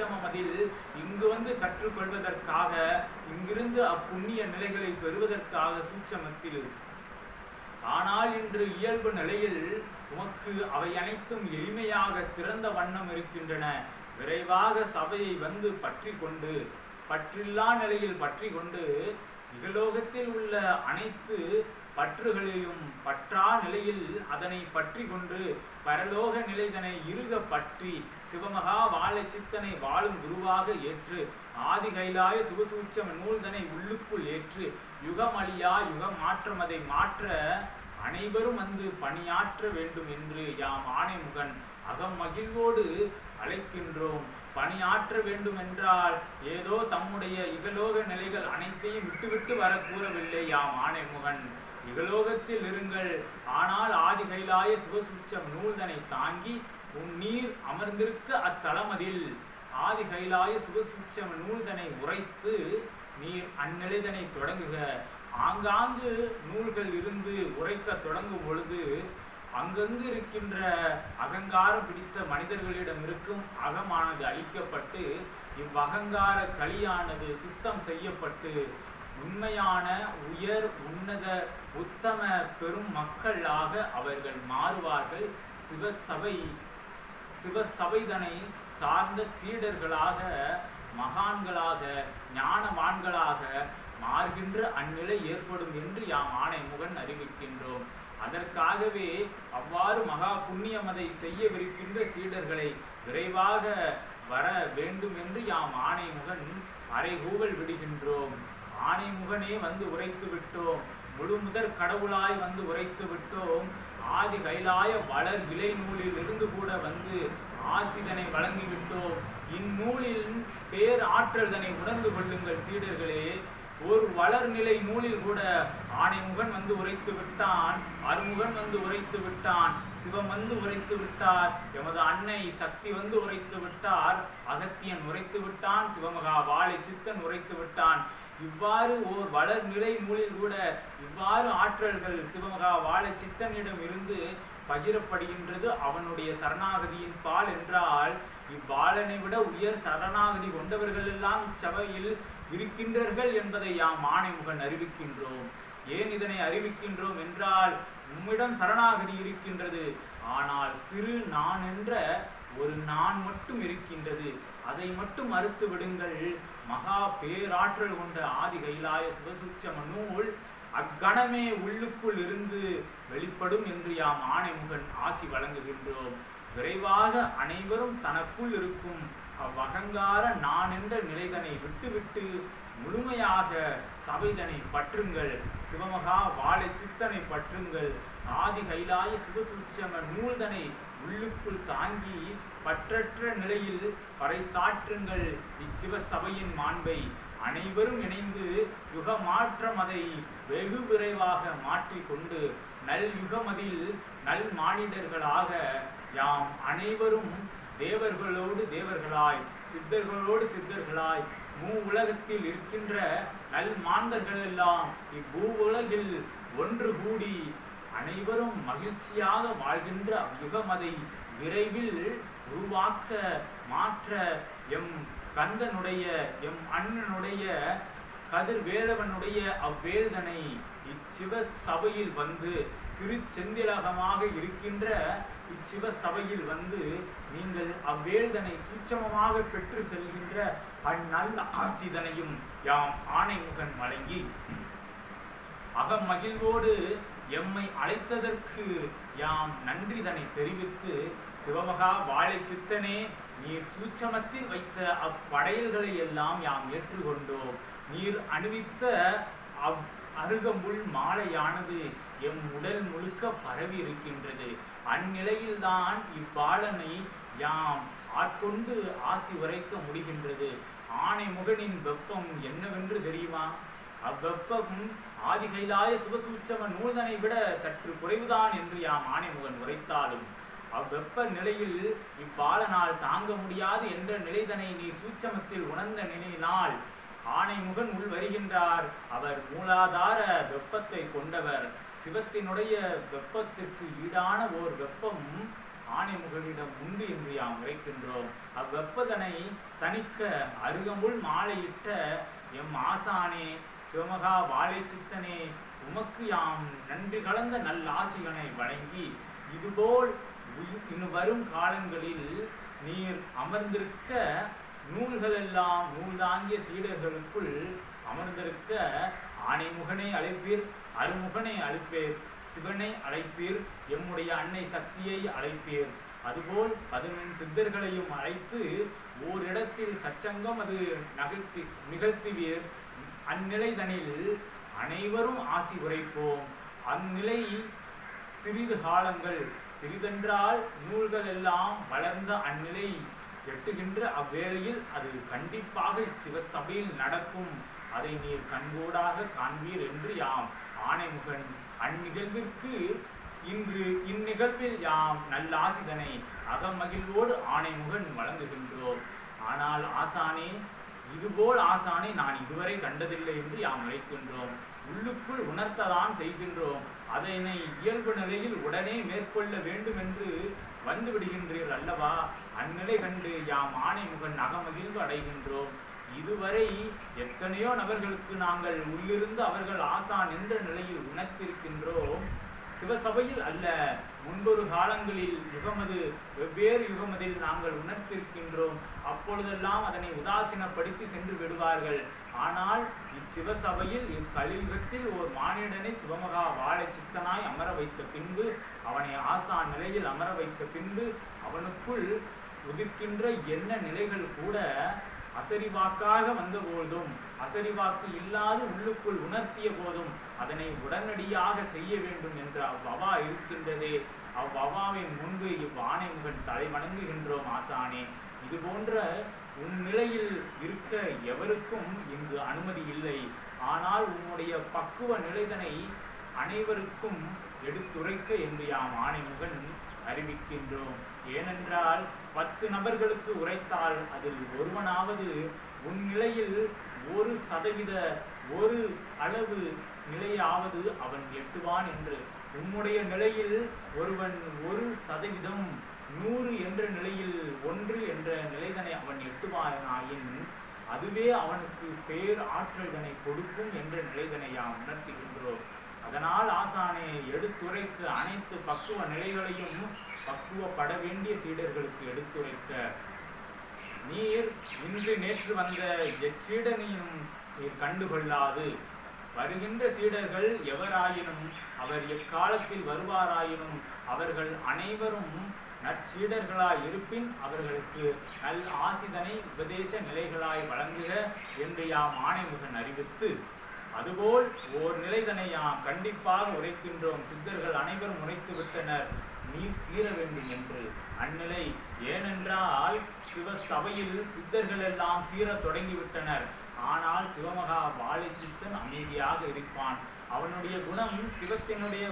பஞ்சம மதில் இங்கு வந்து கற்றுக்கொள்வதற்காக இங்கிருந்து அப்புண்ணிய நிலைகளை பெறுவதற்காக சூட்சமத்தில் ஆனால் இன்று இயல்பு நிலையில் உமக்கு அவை அனைத்தும் எளிமையாக திறந்த வண்ணம் இருக்கின்றன. விரைவாக சபையை வந்து பற்றி கொண்டு பற்றில்லா நிலையில் பற்றி கொண்டு இகலோகத்தில் உள்ள அனைத்து பற்றுகளையும் பற்றா நிலையில் அதனை பற்றி கொண்டு பரலோக நிலைதனை இருக பற்றி சிவமகா வாழ சித்தனை வாழும் குருவாக ஏற்று ஆதி கைலாய சுகசூச்சம் நூல்தனை உள்ளுக்குள் ஏற்று யுகமழியா யுகம் மாற்றம் அதை மாற்ற அனைவரும் வந்து பணியாற்ற வேண்டும் என்று யாம் ஆணைமுகன் அகம் மகிழ்வோடு அழைக்கின்றோம். பணியாற்ற வேண்டும் என்றால் ஏதோ தம்முடைய இகலோக நிலைகள் அனைத்தையும் விட்டுவிட்டு வர கூறவில்லை யாம் ஆணைமுகன். இகலோகத்தில் இருங்கள். ஆனால் ஆதி கைலாய சிவசுச்சம் நூல்தனை தாங்கி உன் நீர் அமர்ந்திருக்க அத்தலமதில். ஆதி கைலாய சிவசுச்சம் நூல்தனை உரைத்து நீர் அந்நிலைதனை தொடங்குக. ஆங்காங்கு நூல்கள் இருந்து உரைக்க தொடங்கும் பொழுது அங்கங்கு இருக்கின்ற அகங்காரம் பிடித்த மனிதர்களிடம் இருக்கும் அகமானது அழிக்கப்பட்டு இவ்வகங்கார களியானது சுத்தம் செய்யப்பட்டு உண்மையான உயர் உன்னத உத்தம பெரும் மக்களாக அவர்கள் மாறுவார்கள். சிவசபை சிவசபைதனை சார்ந்த சீடர்களாக மகான்களாக ஞானவான்களாக மாறுகின்ற அந்நிலை ஏற்படும் என்று யாம் ஆணைமுகன் அறிவிக்கின்றோம். அதற்காகவே அவ்வாறு மகா புண்ணியமதை செய்யவிருக்கின்ற சீடர்களை விரைவாக வர வேண்டும் என்று யாம் ஆணைமுகன் அறைகூவல் விடுகின்றோம். ஆணைமுகனே வந்து உரைத்து விட்டோம். முழு முதற் கடவுளாய் வந்து உரைத்து விட்டோம். ஆதி கைலாய வளர் விலை நூலில் இருந்து கூட வந்து ஆசிதனை வழங்கிவிட்டோம் இந்நூலில் பேர் ஆற்றல்தனை உணர்ந்து கொள்ளுங்கள் சீடர்களே. ஒரு வளர்நிலை நூலில் கூட ஆணைமுகன் வந்து உரைத்து விட்டான். அருமுகன் வந்து உரைத்து விட்டான். சிவம் வந்து உரைத்து விட்டார். எமது அன்னை சக்தி வந்து உரைத்து விட்டார். அகத்தியன் உரைத்து விட்டான். சிவமகா வாழை சித்தன் உரைத்து விட்டான். இவ்வாறு ஓர் வளர்நிலை நூலில் கூட இவ்வாறு ஆற்றல்கள் சிவமகா வாழை சித்தனிடம் இருந்து பகிரப்படுகின்றது அவனுடைய சரணாகதியின் பால் என்றால் இவ்வாளனை விட உயர் சரணாகதி கொண்டவர்கள் எல்லாம் இச்சபையில் இருக்கின்றார்கள் என்பதை யாம் ஆணைமுகன் அறிவிக்கின்றோம். ஏன் இதனை அறிவிக்கின்றோம் என்றால் உம்மிடம் சரணாகதி இருக்கின்றது. ஆனால் சிறு நான் என்ற ஒரு நான் மட்டும் இருக்கின்றது அதை மட்டும் மறுத்து விடுங்கள். மகா பேராற்றல் கொண்ட ஆதி கைலாய சிவசுச்சம நூல் அக்கணமே உள்ளுக்குள் இருந்து வெளிப்படும் என்று யாம் ஆணைமுகன் ஆசி வழங்குகின்றோம். விரைவாக அனைவரும் தனக்குள் இருக்கும் அவ்வகங்கார நான் என்ற நிலைதனை விட்டுவிட்டு முழுமையாக சபைதனை பற்றுங்கள். சிவமகா வாழை சித்தனை பற்றுங்கள். ஆதி கைலாய சிவசூட்சம நூல்தனை உள்ளுக்குள் தாங்கி பற்றற்ற நிலையில் பறைசாற்றுங்கள் இச்சிவ சபையின் மாண்பை அனைவரும் இணைந்து யுக மாற்றம் அதை வெகு விரைவாக மாற்றிக்கொண்டு நல் யுகமதில் நல் மானிடர்களாக யாம் அனைவரும் தேவர்களோடு தேவர்களாய் சித்தர்களோடு சித்தர்களாய் மூ உலகத்தில் இருக்கின்ற நல் மாந்தர்கள் எல்லாம் இப்பூ உலகில் ஒன்று கூடி அனைவரும் மகிழ்ச்சியாக வாழ்கின்ற யுகமதை விரைவில் உருவாக்க மாற்ற எம் கந்தனுடைய எம் அண்ணனுடைய கதிர் வேலவனுடைய அவ்வேதனை இச்சிவ சபையில் வந்து திருச்செந்திலகமாக இருக்கின்ற இச்சிவ சபையில் வந்து நீங்கள் அவ்வேல்தனை சூட்சமமாக பெற்று செல்கின்ற அந்நல்ல ஆசிதனையும் யாம் ஆணைமுகன் வழங்கி அகமகிழ்வோடு எம்மை அழைத்ததற்கு யாம் நன்றிதனை தெரிவித்து சிவமகா வாழை சித்தனே நீர் சூட்சமத்தில் வைத்த அப்படையல்களை எல்லாம் யாம் ஏற்றுக்கொண்டோம். நீர் அணிவித்த அவ் அருகமுள் மாலையானது எம் உடல் முழுக்க பரவி இருக்கின்றது. அந்நிலையில்தான் இப்பாலனை யாம் ஆட்கொண்டு ஆசி உரைக்க முடிகின்றது. ஆணை முகனின் வெப்பம் என்னவென்று தெரியுமா? அவ்வெப்பம் ஆதி கைலாய சிவசூட்சம நூல்தனை விட சற்று குறைவுதான் என்று யாம் ஆணைமுகன் உரைத்தாலும். அவ்வெப்ப நிலையில் இப்பாலனால் தாங்க முடியாது என்ற நிலைதனை நீ சூட்சமத்தில் உணர்ந்த நினைனால் ஆணைமுகன் உள் வருகின்றார். அவர் மூலாதார வெப்பத்தை கொண்டவர். சிவத்தினுடைய வெப்பத்திற்கு ஈடான ஓர் வெப்பம் ஆணைமுகனிடம் உண்டு என்று யாம் உரைக்கின்றோம். அவ்வெப்பதனை தணிக்க அருகமுள் மாலையிட்ட எம் ஆசானே சிவமகா வாழை சித்தனே உமக்கு யாம் நன்றி கலந்த நல்லாசிகனை வழங்கி இதுபோல் இன்னும் வரும் காலங்களில் நீர் அமர்ந்திருக்க நூல்கள் எல்லாம் நூல்தாங்கிய சீடர்களுக்குள் அமர்ந்திருக்க ஆணைமுகனை அழைப்பீர் அருமுகனை அழைப்பீர் சிவனை அழைப்பீர் எம்முடைய அன்னை சக்தியை அழைப்பீர். அதுபோல் பதினொன்று சித்தர்களையும் அழைத்து ஓரிடத்தில் சச்சங்கம் அது நகர்த்தி நிகழ்த்துவீர். அந்நிலைதனில் அனைவரும் ஆசி உரைப்போம். அந்நிலை சிறிது காலங்கள் சிறிதென்றால் நூல்கள் எல்லாம் வளர்ந்த அந்நிலை எட்டுகின்ற அவ்வேளையில் அது கண்டிப்பாக சிவசபையில் நடக்கும். அதை நீர் கண்கூடாக காண்பீர் என்று யாம். ஆணைமுகன் அந்நிகழ்விற்கு இன்று இந்நிகழ்வில் யாம் நல்லாசிதனை அகமகிழ்வோடு ஆணைமுகன் வழங்குகின்றோம். ஆனால் ஆசானே இதுபோல் ஆசானை நான் இதுவரை கண்டதில்லை என்று யாம் அழைக்கின்றோம் உள்ளுக்குள் உணர்த்ததான் செய்கின்றோம். அதனை இயல்பு நிலையில் உடனே மேற்கொள்ள வேண்டும் என்று வந்து விடுகின்றீர் அல்லவா? அந்நிலை கண்டு யாம் ஆணைமுகன் அகமகிழ்வு அடைகின்றோம். இதுவரை எத்தனையோ நபர்களுக்கு நாங்கள் உள்ளிருந்து அவர்கள் ஆசான் என்ற நிலையில் உணர்த்திருக்கின்றோம். சிவசபையில் அல்ல முன்பொரு காலங்களில் யுகமது வெவ்வேறு யுகமதில் நாங்கள் உணர்த்திருக்கின்றோம். அப்பொழுதெல்லாம் அதனை உதாசீனப்படுத்தி சென்று விடுவார்கள். ஆனால் இச்சிவசபையில் இக்கலியுகத்தில் ஓர் மானிடனை சிவமகா வாழை சித்தனாய் அமர வைத்த பின்பு அவனை ஆசான் நிலையில் அமர வைத்த பின்பு அவனுக்குள் உதிர்க்கின்ற என்ன நிலைகள் கூட அசரிவாக்காக வந்த போதும் அசரிவாக்கு இல்லாது உள்ளுக்குள் உணர்த்திய போதும் அதனை உடனடியாக செய்ய வேண்டும் என்ற அவ்வவா இருக்கின்றதே. அவ்வவாவின் முன்பு இவ்வாணைமுகன் தலை வணங்குகின்றோம் ஆசானே. இது போன்ற உன் நிலையில் இருக்க எவருக்கும் இங்கு அனுமதி இல்லை. ஆனால் உன்னுடைய பக்குவ நிலைதனை அனைவருக்கும் எடுத்துரைக்க என்று யாம் ஆணைமுகன் அறிவிக்கின்றோம். ஏனென்றால் பத்து நபர்களுக்கு உரைத்தால் அதில் ஒருவனாவது உன் நிலையில் ஒரு சதவீத ஒரு அளவு நிலையாவது அவன் எட்டுவான் என்று. உம்முடைய நிலையில் ஒருவன் ஒரு சதவீதம் நூறு என்ற நிலையில் ஒன்று என்ற நிலைதனை அவன் எட்டுவானாயின் அதுவே அவனுக்கு பேர் ஆற்றல்தனை கொடுக்கும் என்ற நிலைதனை யாம் உணர்த்துகின்றோம். அதனால் ஆசானே எடுத்துரைக்க அனைத்து பக்குவ நிலைகளையும் பக்குவப்பட வேண்டிய சீடர்களுக்கு எடுத்துரைக்க நீர் இன்று நேற்று வந்த எச்சீடனையும் நீர் கண்டுகொள்ளாது. வருகின்ற சீடர்கள் எவராயினும் அவர் எக்காலத்தில் வருவாராயினும் அவர்கள் அனைவரும் நற்சீடர்களாய் இருப்பின் அவர்களுக்கு நல் ஆசிதனை உபதேச நிலைகளாய் வழங்குக என்று யாம் ஆணைமுகன் அறிவித்து அதுபோல் ஓர் நிலைதனை யாம் கண்டிப்பாக உரைக்கின்றோம். சித்தர்கள் அனைவரும் உரைத்து விட்டனர். நீ சீர வேண்டும் என்று. அந்நிலை ஏனென்றால் சிவ சபையில் சித்தர்கள் எல்லாம் சீரத் தொடங்கிவிட்டனர் ஆனால் சிவமகா வாழை சித்தன் அமைதியாக இருப்பான். அவனுடைய குணம் சிவத்தினுடைய